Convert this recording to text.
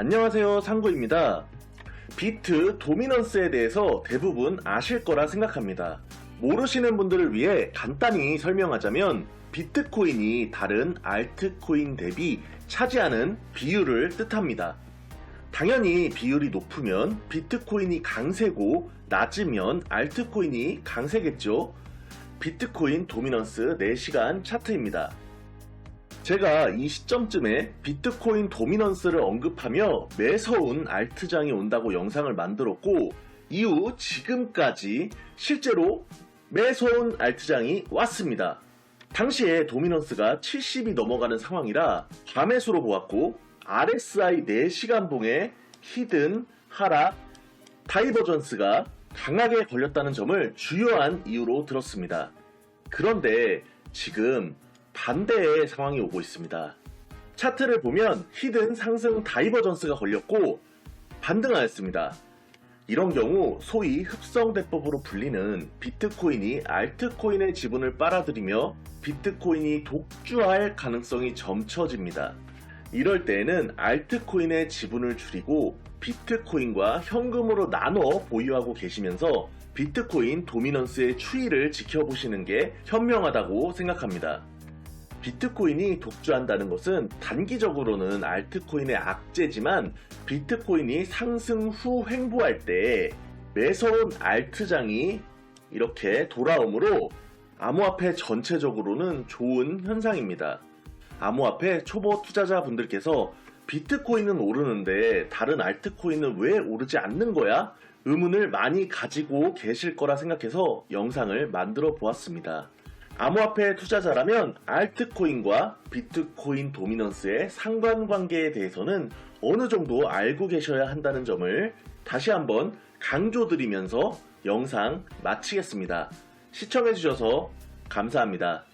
안녕하세요 상구입니다. 비트 도미넌스에 대해서 대부분 아실 거라 생각합니다. 모르시는 분들을 위해 간단히 설명하자면 비트코인이 다른 알트코인 대비 차지하는 비율을 뜻합니다. 당연히 비율이 높으면 비트코인이 강세고 낮으면 알트코인이 강세겠죠. 비트코인 도미넌스 4시간 차트입니다. 제가 이 시점쯤에 비트코인 도미넌스를 언급하며 매서운 알트장이 온다고 영상을 만들었고 이후 지금까지 실제로 매서운 알트장이 왔습니다. 당시에 도미넌스가 70이 넘어가는 상황이라 밤의수로 보았고 RSI 4시간 봉의 히든, 하락, 다이버전스가 강하게 걸렸다는 점을 주요한 이유로 들었습니다. 그런데 지금 반대의 상황이 오고 있습니다. 차트를 보면 히든 상승 다이버전스가 걸렸고 반등하였습니다. 이런 경우 소위 흡성대법으로 불리는 비트코인이 알트코인의 지분을 빨아들이며 비트코인이 독주할 가능성이 점쳐집니다. 이럴 때에는 알트코인의 지분을 줄이고 비트코인과 현금으로 나눠 보유하고 계시면서 비트코인 도미넌스의 추이를 지켜보시는 게 현명하다고 생각합니다. 비트코인이 독주한다는 것은 단기적으로는 알트코인의 악재지만 비트코인이 상승 후 횡보할 때 매서운 알트장이 이렇게 돌아오므로 암호화폐 전체적으로는 좋은 현상입니다. 암호화폐 초보 투자자분들께서 비트코인은 오르는데 다른 알트코인은 왜 오르지 않는 거야? 의문을 많이 가지고 계실 거라 생각해서 영상을 만들어 보았습니다. 암호화폐 투자자라면 알트코인과 비트코인 도미넌스의 상관관계에 대해서는 어느 정도 알고 계셔야 한다는 점을 다시 한번 강조드리면서 영상 마치겠습니다. 시청해주셔서 감사합니다.